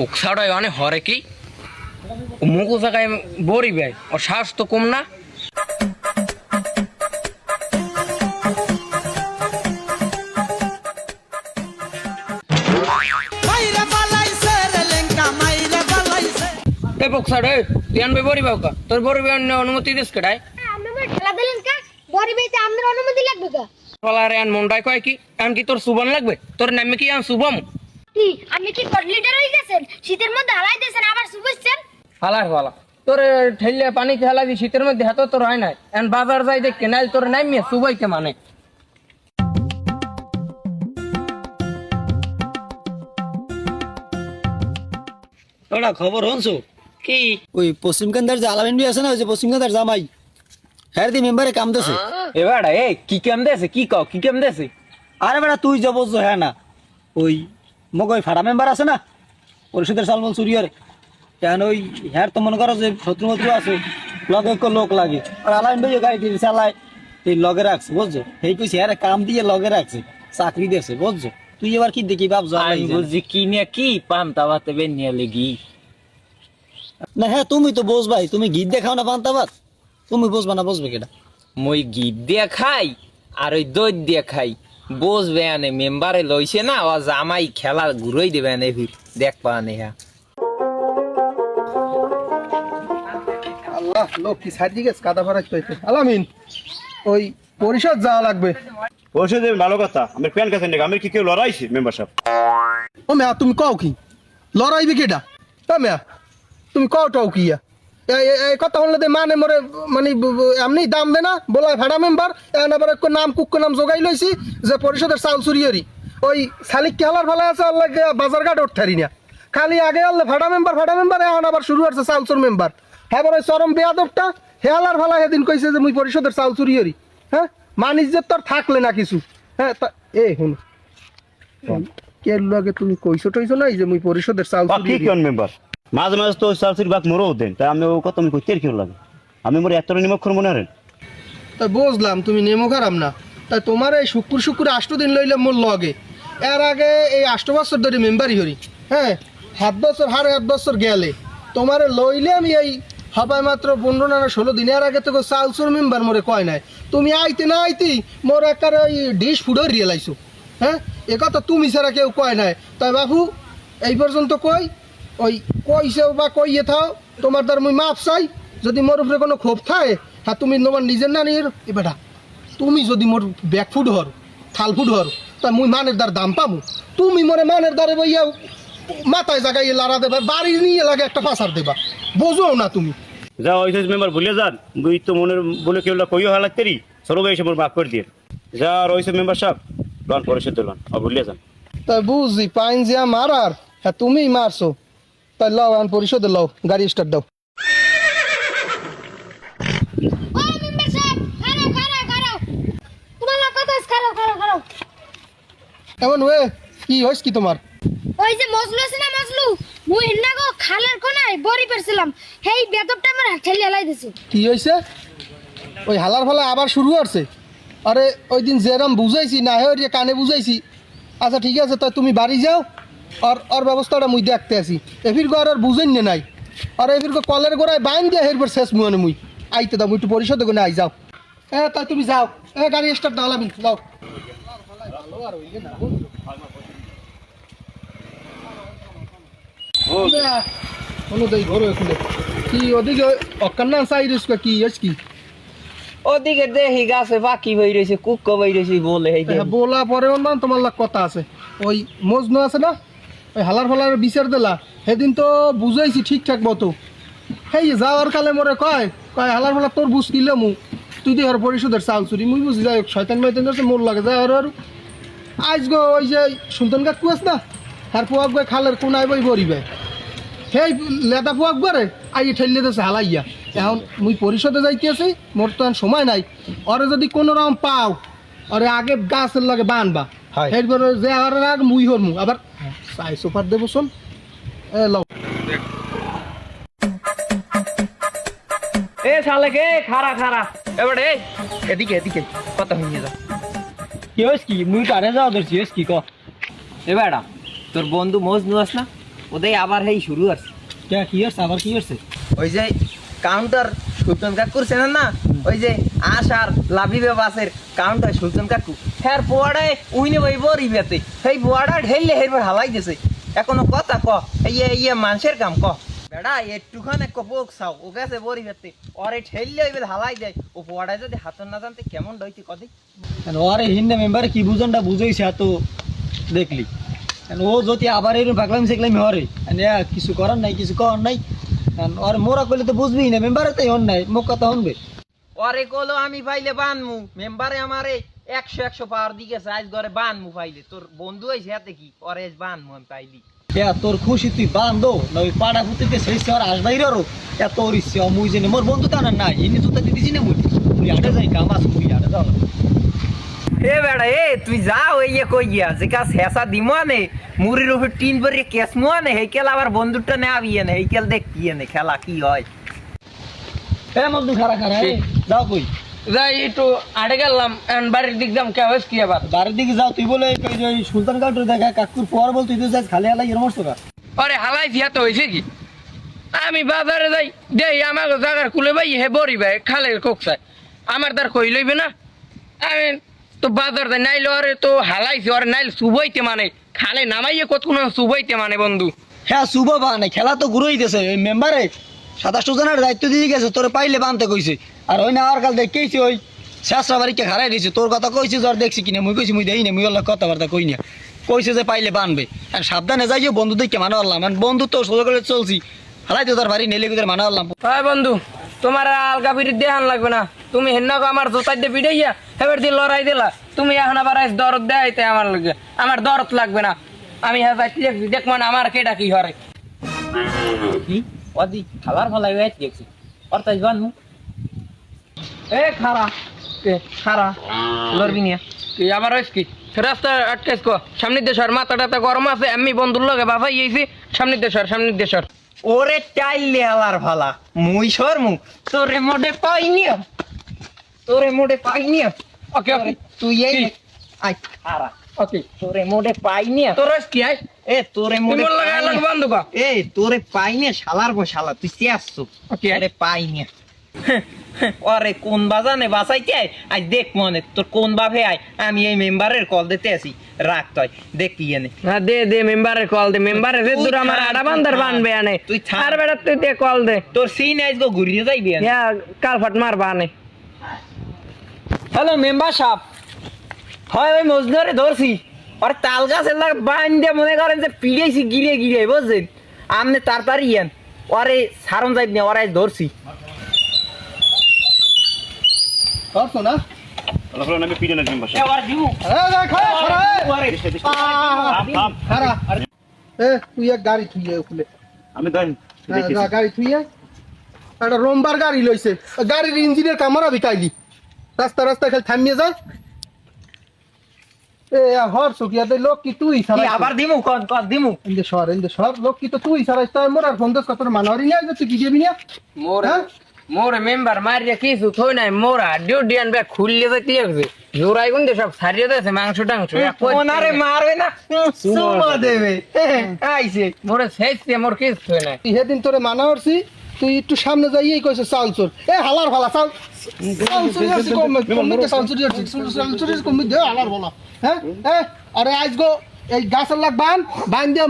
কুকসাড়ায় মানে হরে কি? মুখু জায়গায় বরি ভাই ওর শ্বাস তো কম না। রে বাউকা তোর ভাই অনুমতি দিস আপনি আমার ঠেলা দিলেন কা? বড়ি বেতে আপনার অনুমতি লাগবে কা? ফলারে আন মন্ডায় কয় কি? আন কি তোর শুভম লাগবে? তোর নামে কি আন শুভম? কি আপনি কি লিডার হয়ে গেছেন? শীতের মধ্যে হালাই দিয়েছেন আবার শুভেচ্ছেন ফালা তোর ঠেলিয়া পানি খেলা দি শীতের মধ্যে হাত তোর হয় নাই। বাজার যাই দেখ কেনাল তোর সুবাইকে মানে। ওটা খবর হনছো কি? ওই পশ্চিমকান্দার যে আলামিন ভাই আছে না ওই যে পশ্চিমকান্দার জামাই হ্যাঁ দি মেম্বারে কাম দেছে এবার এ কি কেম দেছে কি কও কি কেম দেছে আরে বেটা তুই যে বলছো হ্যাঁ না। ওই মগ ওই ফাড়া মেম্বার আছে না? পরিষদের সালমল চুরিয়ার কেন ওই হ্যাঁ তো মনে করো যে শত্রু মত্রু আছে লগে লোক লাগে। আর আলামিন ভাই গাড়ি টিড়ি চালায় এই লগে রাখছে বুঝছ? সেই কইছে হ্যাঁ কাম দিয়ে লগে রাখছে চাকরি দিয়েছে বুঝছ? তুই এবার কি দেখি ভাবছ আল্লাহই আমি। বুঝছি কি নিয়ে কি পান্তা ভাতে বেনিয়ে লেগি? না হ্যাঁ তুমি তো বোঝ ভাই তুমি গীত দেখাও না পান্তা ভাত? তুমি বুঝবা না বুঝবে কেটা মই গিট দিয়ে খাই আর ওই দই দিয়ে খাই। বসবে আনে মেম্বারে লইছে না ও জামাই খেলা ঘুরই দেবে আনে ফির দেখ পা আনে হ্যাঁ। আল্লাহ লোক কি সাইড গেছে কাদা ভরা হইতে আলামিন ওই পরিষদ যাওয়া লাগবে। বসে দেবেন ভালো কথা। আমার প্যান কাছে নেই আমি কি কেউ লড়াইছি মেম্বারশিপ ও মেয়া তুমি কও কি? লড়াইবে কেটা তা মেয়া তুমি কও টাও কি ইয়া? এই কথা দে মানে মরে মানে এমনি দাম দে না বলা ভাড়া মেম্বার এখন আবার এক নাম কুক্ক নাম জোগাই লইছি যে পরিষদের চাউল চুরিয়রি ওই শালিক কি হালার ভালো আছে আল্লাহ বাজার ঘাট উঠারি না। খালি আগে আল্লাহ ভাড়া মেম্বার ভাড়া মেম্বার এখন আবার শুরু হচ্ছে চাউল চোর মেম্বার হ্যাঁ বড় চরম বেয়াদবটা হেয়ালার ভালা সেদিন কইছে যে মুই পরিষদের চাউল চুরিয়রি হ্যাঁ মানিজ্যের তোর থাকলে না কিছু। হ্যাঁ তা এ শুন। কে লগে তুমি কইছো টইছো নাই যে মুই পরিষদের কি চুরি মেম্বার মাঝে মাঝে তো সালসির বাক মরেও দেন। তাই আমি ও কথা আমি কইতে কেউ লাগে। আমি মোর এত নিমক্ষর মনে হারেন তা বুঝলাম, তুমি নেমো খারাপ না। তাই তোমার এই শুক্র শুক্র আষ্ট দিন লইলে মোর লগে। এর আগে এই আষ্ট বছর ধরে মেম্বারই হরি হ্যাঁ সাত বছর হারে এক বছর গেলে। তোমারে লইলে আমি এই হবাই মাত্র পনেরো না ষোলো দিনের আগে তো চালসুর মেম্বার মোরে কয় নাই। তুমি আইতে না আইতি মোর একার ওই ডিশ ফুডও রিয়েলাইছো হ্যাঁ এ কথা তুমি ছাড়া কেউ কয় নাই। তাই বাবু এই পর্যন্ত কই? ওই কইছেও বা কইয়ে থাও তোমার দ্বার মুই মাপ চাই। যদি মোর উপরে কোনো ক্ষোভ থাকে হ্যাঁ তুমি তোমার নিজের না নিজের এ বেটা তুমি যদি মোর ব্যাক ফুড হর থাল ফুড হর তা মুই মানের দ্বার দাম পাবো তুমি মনে মানের দ্বারে বইয়া মাথায় জায়গায় লাড়া দেবা বাড়ি নিয়ে লাগে একটা পাসার দেবা। বোঝো না তুমি। যা ওই মেম্বার ভুলে যান। বুই তো মনের বলে কেউ কইও হালাক্তেরি সরব এসে মোর মাফ করে দিয়ে যা আর ওই মেম্বার সাহেব লন পরিষদ লন। ও ভুলে যান। তাই বুঝি পাইন যে মারার হ্যাঁ তুমিই মারছো। তাই লও আন পরিশোধে লও গাড়ি স্টার্ট দাও। এমন ওয়ে কি হয়েছ কি তোমার? ওই যে মজলু আছে না মজলু? মুই হিন্না গো খালের কোনায় বড়ি পেরছিলাম হেই বেদবটা আমার ঠেলে হেলাই দিছে। কি হয়েছে? ওই হালার ফালা আবার শুরু হচ্ছে আরে ওই দিন যেরম বুঝাইছি না হে কানে বুঝাইছি। আচ্ছা ঠিক আছে তা তুমি বাড়ি যাও। আর আর ব্যবস্থাটা মুই দেখতে আসি এফির গো আর বুঝেন না নাই। আর এফির গো কলের গোড়ায় বাইন দিয়ে হেরবার শেষ মুয়ানে মুই। আইতে দাও একটু পরিশোধ করে আই যাও। হ্যাঁ তা তুমি যাও। এ গাড়ি স্টার্ট দাও লামি যাও। অনুদয় ঘর খুলে কি ওদিকে অকান্না সাইরিস কি হয়েছে কি? ওদিকে দেখি গাছে বাকি বই রয়েছে কুক্ক বই রয়েছে বলে পরে তোমার লাগ কথা আছে। ওই মজনু আছে না? ওই হালার ফালার বিচার দিলা সেদিন তো বুঝাইছি ঠিকঠাক মতো। সেই যাওয়ার কালে মরে কয় কয় হালার ফালা তোর বুঝ কিলে মু। তুই দিয়ে আর পরিশোধের চাল চুরি মুই বুঝি যাই শয়তান মাইতান আছে মোর লাগে যায় আর আর। আজ গো ওই যে সুলতান কাকু আছে না আর পোয়াক গো খালের কোনায় বই বরিবে সেই লেদা পোয়াক গরে আই ঠেললে দেশে হালাইয়া। এখন মুই পরিষদে যাইতে আছি মোর তো এখন সময় নাই। ওরে যদি কোনো রকম পাও আরে আগে গাছের লাগে বানবা। হয়। এরপরে যে আর মুই হরমু আবার চাই সোফার দেবো শোন এ লও এ শালে কে? খারা খারা এবারে এদিকে এদিকে। কথা হইনি যা। কি কি? মুই কারে যাওয়া ধরছি কি? ক। তোর বন্ধু মজনু আস না? ওদের আবার হেই শুরু আছে কে কি হচ্ছে আবার কি হচ্ছে ওই যে কাউন্টার সুলতান কাকু করছেন না ওই যে আশার লাভিবে বাসের কাউন্টার সুলতান কাকু হ্যাঁ উইনে ঢেললে হেরবার হালাই দিছে। এখনও কথা ক ইয়ে ইয়ে মানুষের কাম ক। বেড়া, একটুখানে কপোক ও গেছে হালাই ও যদি হাতর না জানতে কেমন ডইতে কদি? ওরে হিন্দে মেম্বার কি বুঝনটা বুঝাইছে এত দেখলি। ও যদি আবার এরকম পাকলাম শিখলাম হরে কিছু করার নাই, কিছু করার নাই। ওর মোরা করলে তো বুঝবি না, মেম্বারে তাই হন নাই কথা শুনবে। ওরে কলো আমি পাইলে বানমু। মেম্বারে আমারে একশো একশো পাওয়ার দিকে আজ ঘরে বানমু পাইলে তোর বন্ধু হয়েছে হাতে কি? ওরে আজ বানমু আমি পাইলি। তোর খুশি তুই বান্ধো না ওই পাড়া ফুটিতে সেই শহর ওর ইচ্ছে মুই জেনে মোর বন্ধু তো না নাই। ইনি জুতা দিদিছি না মুই। আটে যাই কাম যাও। এ বেড়া এ তুই যা ওই ইয়ে কই গিয়া যে কাজ হেসা দিমানে মুড়ির উপর টিন ভরে কেস মুয়ানে হেকেল আবার বন্ধুটা নে আবিয়ে নে হেকেল দেখ কি নে খেলা কি হয়। এ মজদু খারা খারা এ, যাও কই? যাই একটু আড়ে গেলাম বাড়ির দিক দাম কে কি আবার? বাড়ির দিকে যাও তুই বলে ওই সুলতান কাউন্টার দেখা কাকুর পর বল তুই তো যাস খালি আলাই এরম কা আরে হালাই তো হয়েছে কি? আমি বাজারে যাই দেই আমার জায়গার কুলে ভাই হে বড়ি ভাই খালের কোকসায়। আমার তার কই লইবে না? আমি তো বাজার যাই নাইলে ওরে তো হালাইছি ওরে নাইল সুবইতে মানে খালে নামাইয়ে কত কোনো সুবইতে মানে বন্ধু? হ্যাঁ শুভ বাহানে খেলা তো ঘুরেই দিয়েছে ওই মেম্বারে সাতাশটো জনের দায়িত্ব দিয়ে গেছে তোর পাইলে বানতে কইছে। আর ওই না আর কাল দেখেছি ওই শেষরা বাড়িকে হারাই দিয়েছে। তোর কথা কইছি জ্বর দেখছি কিনা মুই কইছি মুই দেই না মুই ওর কথাবার্তা কই না কইছে যে পাইলে বানবে। আর সাবধানে যাইও বন্ধু দেখে মানা আল্লাহ। বন্ধু তো সোজা করে চলছি। হারাই তো তার বাড়ি নেলে গুদের মানা আল্লাহ। হয় বন্ধু তোমার আলগা বিড়ি দেহান লাগবে না। তুমি হেন্না গো আমার জোতাই দিয়ে পিড়াইয়া এবার দিয়ে লড়াই দিলা। তুমি এখন আবার আজ দরদ দেয়াইতে আমার লাগে। আমার দরদ লাগবে না। আমি হ্যাঁ দেখ মানে আমার কেটা কি হরে। কি? ওদি খাবার ফলাই দেখছি। তাই বানমু এ খারা কে খারা লড়বি নিয়া। তুই আবার হইস কি? রাস্তা আটকাইস কো। সামনের দেশর মাথা টাথা গরম আছে আমি বন্ধুর লগে বাসাই গেছি সামনের দেশর সামনের দেশর ওরে টাইলে আলার ভালা মুই সরমু তোরে মোডে পাইনি তোরে মোডে পাইনি ওকে ওকে। তুই এই আই খারা ওকে। তোরে মোডে পাইনি তোর কি আই এ তোরে তুই মোডে মোর লাগে পাইনি। বন্ধু এ তোরে পাইনি শালার গো শালা তুই চেয়াসছো ওকে আরে পাইনি ওরে কোন বাজানে বাসাইতে আয়? আই দেখ মনে তোর কোন বাপে আয়? আমি এই মেম্বারের কল দিতে আসি। রাখ তুই দেখ কি এনে। না দে দে মেম্বারের কল দে মেম্বারের যে দূর আমার আড়া বান্দার বানবে আনে। তুই। আর বেটা তুই দে কল দে। তোর সিন আইজ গো ঘুরিয়ে যাইবি। ইয়া কাল ফাট মার বানে হ্যালো মেম্বার সাহেব। হয় ওই মজদুরে ধরছি। আর তাল গাছের লাগ বান দিয়ে মনে করেন যে পিড়েছি গিরে গিরে বুঝছেন? আমনে তাড়াতাড়ি ইয়ান ওরে সারন যাইব না ওরাই ধরছি। ধরছো না তাহলে আমি পিডে না মেম্বার এ, ওরে এ, এ, খারা, খারা, এ। ওরে। থাম থাম খারা এ তুই এক গাড়ি থুইয়ে ওখানে আমি দেন হ্যাঁ, গাড়ি থুইয়ে একটা রোমবার গাড়ি লইছে গাড়ির ইঞ্জিনের কামরা বিকাইলি রাস্তা রাস্তা খালি থামিয়ে যায় এ হর সুকিয়াতে লোক কি তুই আবার দিমু কন কন দিমু ইন্দে ইন্দে লোক কি তো তুই সারা তাই মোর আর ফোন দস কত মানরি নিয়ে তুই কি দিবি না মোর হ্যাঁ? মোর মেম্বার মারিয়া কিছু থই নাই মোরা ডিউটি আনবে খুললে যাইতে লাগছে জোরাই গুন সব সারিয়ে দিয়েছে মাংস টাংস ওনারে মারবে না? সুমা দেবে। আইছে। মোরে শেষে মোর কিছু থই নাই। সেদিন তোরে মানা করছি তুই একটু সামনে যাইয়েই কইছে চাল চোর এ হালার ভালা চাল চাল চুরি আছে কম কমিতে চাল চুরি আছে চাল চুরি আছে কমিতে হালার ভালা। হ্যাঁ? এ আরে আজ গো এই গাছের লাগ বান বান দিয়ে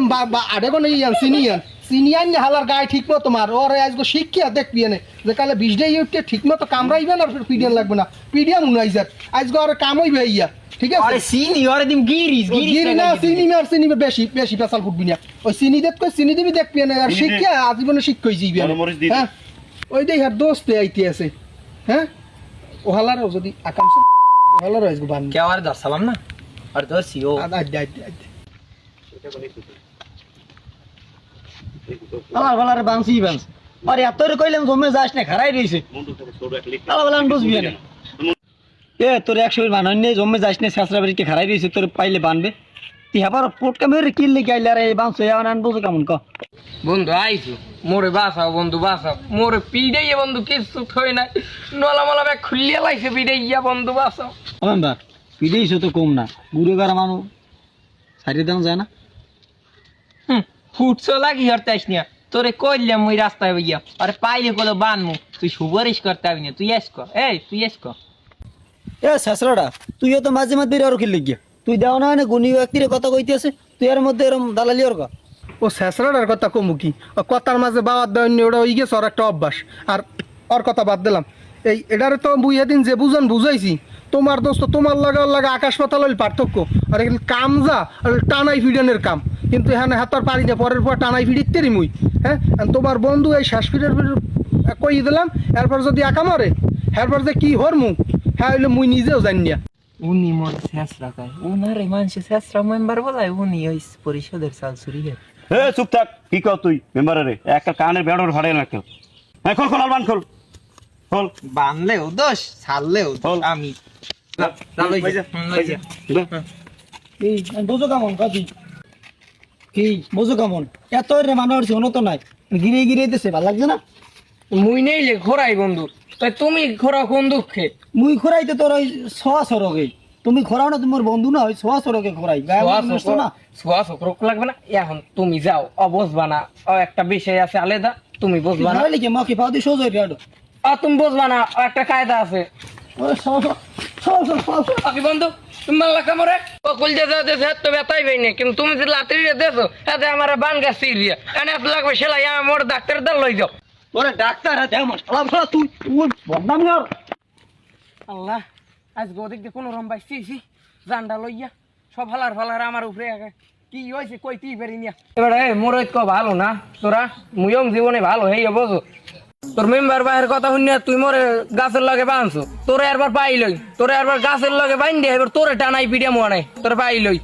আড়ে গো নেই ইয়ান চিনি ইয়ান। চিনি আন হালার গায়ে ঠিক মতো তোমার ওরে আজ গো শিখিয়া দেখবি এনে যে কালে বিষ দিয়ে উঠতে ঠিক মতো কামড়াইবে না পিডিয়ান লাগবে না। পিডিয়াম উনাই যাক। আজ গো আরে কাম হইবে ইয়া ঠিক আছে? আরে সিনি ওরে দিম গিরিস গিরিস না চিনি না চিনি বেশি বেশি পেশাল ফুটবি না। ওই চিনি দেখ কই চিনি দিবি দেখবি না আর শিক্ষা আজীবনে শিখ কই যাইবি হ্যাঁ? ওই দেখ আর দোস্তে আইতে আছে। হ্যাঁ? ওহালারও যদি আকাঙ্ক্ষা ওহালারও আসব বান কে আর দর্শালাম না। আর ধরছি ও। আদ আদ আমার বলারে বাঁচি বাঁচ আরে এত কইলাম জমে যাস না খারাই রইছে। বন্ধু থেকে ছোট এক লিখ আলা বলা বুঝবি না। এ তোর একশো নেই জমে যাস না শেষরা বাড়িতে খারাই রইছে তোর পাইলে বানবে। তুই আবার পোটকা মেরে কিনলে গাইলে আরে বাঁচ এমন আন বুঝো কেমন ক? বন্ধু আইছো। মোরে বাসাও বন্ধু মোরে পিড়াইয়া বন্ধু কিছু থই নাই। নলা মলা ব্যাগ খুলিয়া লাইছে পিড়াইয়া বন্ধু বাসাও মেম্বার পিড়েইছো তো কম না। বুড়ো গারা মানুষ সারিয়ে দেওয়া যায় না? হুম, ফুটছো লাগি হরতাইস না তোরে কইলাম মুই রাস্তায় বইয়া আরে পাইলে কলো বানমু তুই সুপারিশ করতে হবি না তুই এস কর এই তুই এস কর এ শেষরাটা তুইও তো মাঝে মাঝে আর কি লিখিয়া তুই দেও না মানে গুণী ব্যক্তির কথা কইতে আছে তুই এর মধ্যে এরম দালালি ওর কা ও শেষরাটার কথা কমু কি ও কথার মাঝে বাবার দেওয়ার ওটা ওই গেছে ওর একটা অভ্যাস। আর ওর কথা বাদ দিলাম। এই এটারে তো মুই এদিন যে বুঝান বুঝাইছি তোমার দোস্ত তোমার লাগা লাগা আকাশ পাতাল হইল পার্থক্য। আর এখানে কাম যা আর টানাই ফিডানের কাম। কিন্তু এখানে হাতার পারি না পরের পর টানাই ফিডিতেরই মুই হ্যাঁ? আর তোমার বন্ধু এই শ্বাস ফিডের কই দিলাম এরপর যদি একা মরে এরপর যে কি হর মু হ্যাঁ হইলে মুই নিজেও জানি না। উনি মোর শেষরা কয় উনারে মানুষে শেষরা মেম্বার বলায় উনি ওই পরিষদের সাল চুরি হে এ চুপ থাক কি কর তুই মেম্বারে রে একটা কানের বেড়র ভাড়ে না কেউ। হ্যাঁ খোল খোল আলবান খোল। বানলেও দোষ ছাড়লেও দোষ আমি না, না, লই যা, হুম, লই যা। এই বোঝো কেমন কাজী? কি বোঝো কেমন? এত রে মানুষ হনো নাই। গিরে গিরে দিতেছে ভালো লাগছে না? মুই নেইলে খোরাই বন্ধু। তাই তুমি খোরা কোন দুঃখে? মুই খোরাইতে তোর ওই সোয়া সরগে তুমি খোরাও না তোমার বন্ধু না ওই সোয়া সরগে সোয়া না? সোয়া লাগবে না? এখন তুমি যাও অবসবা না। ও একটা বিষয় আছে আলাদা তুমি বুঝবা না। লিখে মাকে পাও দিয়ে সোজা এটা আর তুমি বুঝবা না একটা কায়দা আছে। বন্ধু তুমি মাল্লা কামড়ে? ও কুলজে যা দেশে তো ব্যথাই পাই না কিন্তু তুমি যে লাত্রি দেছো এতে আমার বান গাছ সিরিয়া এনে এত লাগবে সেলাই আমার মোর ডাক্তার দল লই যাও। ওরে ডাক্তার হাতে আমার শালা শালা তুই তুই বদনাম কর। আল্লাহ আজ গোদিক দিয়ে কোনো রম বাইছি জান্ডা লইয়া সব ফালার ফালার আমার উপরে কি হয়েছে কইতেই পারি না এবার মোর ভালো না? তোরা মুয়ম জীবনে ভালো হেই বোঝো। তোর মেম্বার বাহের কথা শুনিয়া তুই মরে গাছের লগে বাঁধছো। তোরে একবার পাই লই তোরে একবার গাছের লগে বাইন দিয়ে এবার তোরে টানাই পিডিয়া মোয়া নাই তোরে পাই লই